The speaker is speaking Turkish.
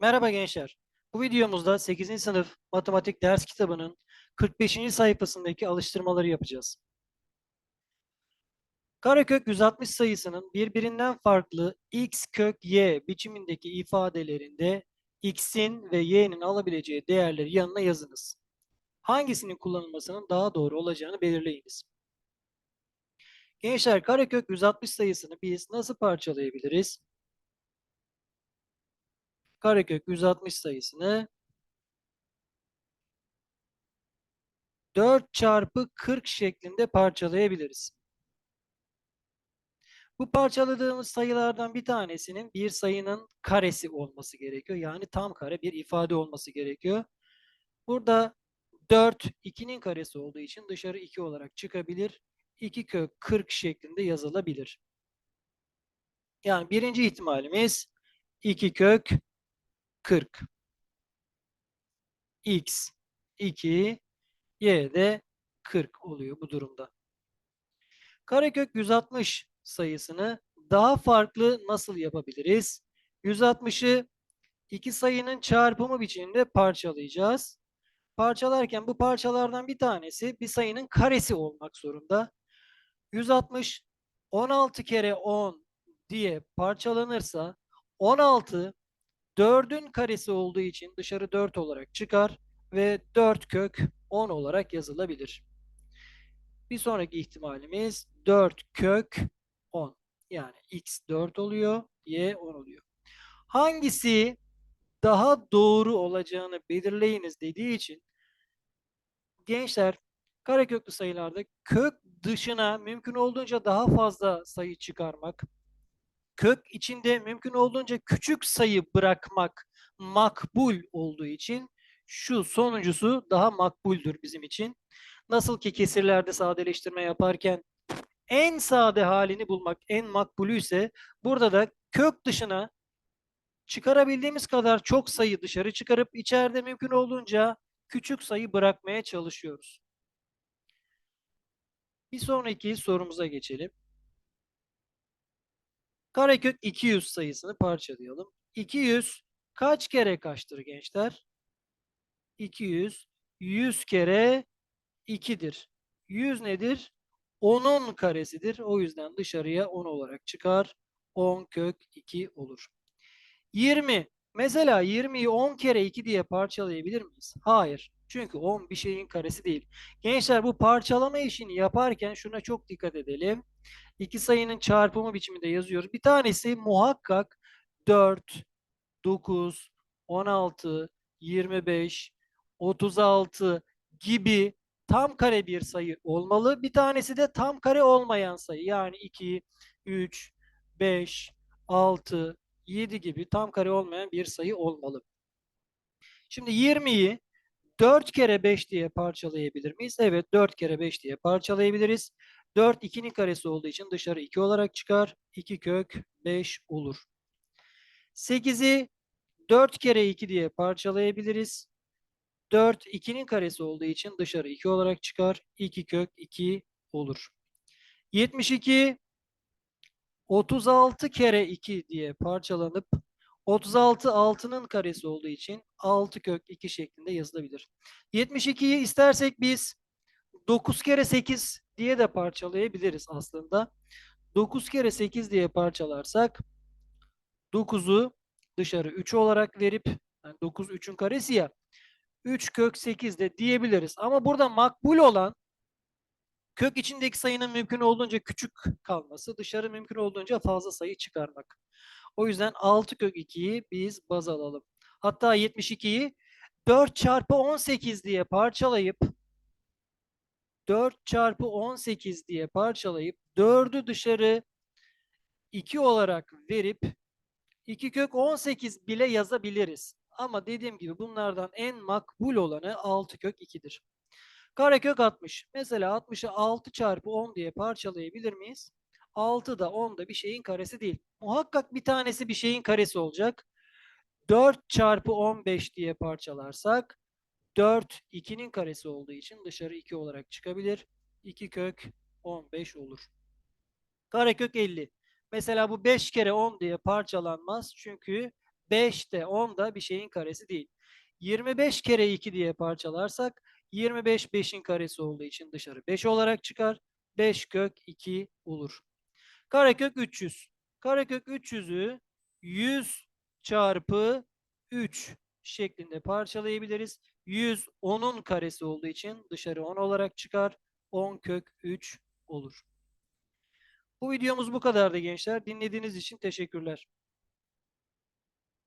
Merhaba gençler. Bu videomuzda 8. sınıf matematik ders kitabının 45. sayfasındaki alıştırmaları yapacağız. Karekök 160 sayısının birbirinden farklı x kök y biçimindeki ifadelerinde x'in ve y'nin alabileceği değerleri yanına yazınız. Hangisinin kullanılmasının daha doğru olacağını belirleyiniz. Gençler karekök 160 sayısını biz nasıl parçalayabiliriz? Karekök 160 sayısını 4 çarpı 40 şeklinde parçalayabiliriz. Bu parçaladığımız sayılardan bir tanesinin bir sayının karesi olması gerekiyor. Yani tam kare bir ifade olması gerekiyor. Burada 4 2'nin karesi olduğu için dışarı 2 olarak çıkabilir. 2 kök 40 şeklinde yazılabilir. Yani birinci ihtimalimiz 2 kök 40. X 2 Y de 40 oluyor bu durumda. Karekök 160 sayısını daha farklı nasıl yapabiliriz? 160'ı iki sayının çarpımı biçiminde parçalayacağız. Parçalarken bu parçalardan bir tanesi bir sayının karesi olmak zorunda. 160 16 kere 10 diye parçalanırsa 16 4'ün karesi olduğu için dışarı 4 olarak çıkar ve 4 kök 10 olarak yazılabilir. Bir sonraki ihtimalimiz 4 kök 10. Yani x 4 oluyor, y 10 oluyor. Hangisi daha doğru olacağını belirleyiniz dediği için gençler kareköklü sayılarda kök dışına mümkün olduğunca daha fazla sayı çıkarmak, kök içinde mümkün olduğunca küçük sayı bırakmak makbul olduğu için şu sonuncusu daha makbuldür bizim için. Nasıl ki kesirlerde sadeleştirme yaparken en sade halini bulmak en makbulü ise burada da kök dışına çıkarabildiğimiz kadar çok sayı dışarı çıkarıp içeride mümkün olduğunca küçük sayı bırakmaya çalışıyoruz. Bir sonraki sorumuza geçelim. Karekök 200 sayısını parçalayalım. 200 kaç kere kaçtır gençler? 200 100 kere 2'dir. 100 nedir? 10'un karesidir. O yüzden dışarıya 10 olarak çıkar. 10 kök 2 olur. 20. Mesela 20'yi 10 kere 2 diye parçalayabilir miyiz? Hayır. Çünkü 10 bir şeyin karesi değil. Gençler bu parçalama işini yaparken şuna çok dikkat edelim. İki sayının çarpımı biçiminde yazıyoruz. Bir tanesi muhakkak 4, 9, 16, 25, 36 gibi tam kare bir sayı olmalı. Bir tanesi de tam kare olmayan sayı. Yani 2, 3, 5, 6, 7 gibi tam kare olmayan bir sayı olmalı. Şimdi 20'yi 4 kere 5 diye parçalayabilir miyiz? Evet 4 kere 5 diye parçalayabiliriz. 4 2'nin karesi olduğu için dışarı 2 olarak çıkar. 2 kök 5 olur. 8'i 4 kere 2 diye parçalayabiliriz. 4 2'nin karesi olduğu için dışarı 2 olarak çıkar. 2 kök 2 olur. 72 36 kere 2 diye parçalanıp 36 6'nın karesi olduğu için 6 kök 2 şeklinde yazılabilir. 72'yi istersek biz 9 kere 8 diye de parçalayabiliriz aslında. 9 kere 8 diye parçalarsak 9'u dışarı 3 olarak verip yani 9 3'ün karesi ya 3 kök 8 de diyebiliriz. Ama burada makbul olan kök içindeki sayının mümkün olduğunca küçük kalması, dışarı mümkün olduğunca fazla sayı çıkarmak. O yüzden 6 kök 2'yi biz baz alalım. Hatta 72'yi 4 çarpı 18 diye parçalayıp 4 çarpı 18 diye parçalayıp 4'ü dışarı 2 olarak verip 2 kök 18 bile yazabiliriz. Ama dediğim gibi bunlardan en makbul olanı 6 kök 2'dir. Karekök 60. Mesela 60'ı 6 çarpı 10 diye parçalayabilir miyiz? 6 da 10 da bir şeyin karesi değil. Muhakkak bir tanesi bir şeyin karesi olacak. 4 çarpı 15 diye parçalarsak 4 2'nin karesi olduğu için dışarı 2 olarak çıkabilir. 2 kök 15 olur. Karekök 50. Mesela bu 5 kere 10 diye parçalanmaz. Çünkü 5 de 10 da bir şeyin karesi değil. 25 kere 2 diye parçalarsak 25 5'in karesi olduğu için dışarı 5 olarak çıkar. 5 kök 2 olur. Karekök 300. Karekök 300'ü 100 çarpı 3 şeklinde parçalayabiliriz. 100 10'un karesi olduğu için dışarı 10 olarak çıkar. 10 kök 3 olur. Bu videomuz bu kadardı gençler. Dinlediğiniz için teşekkürler.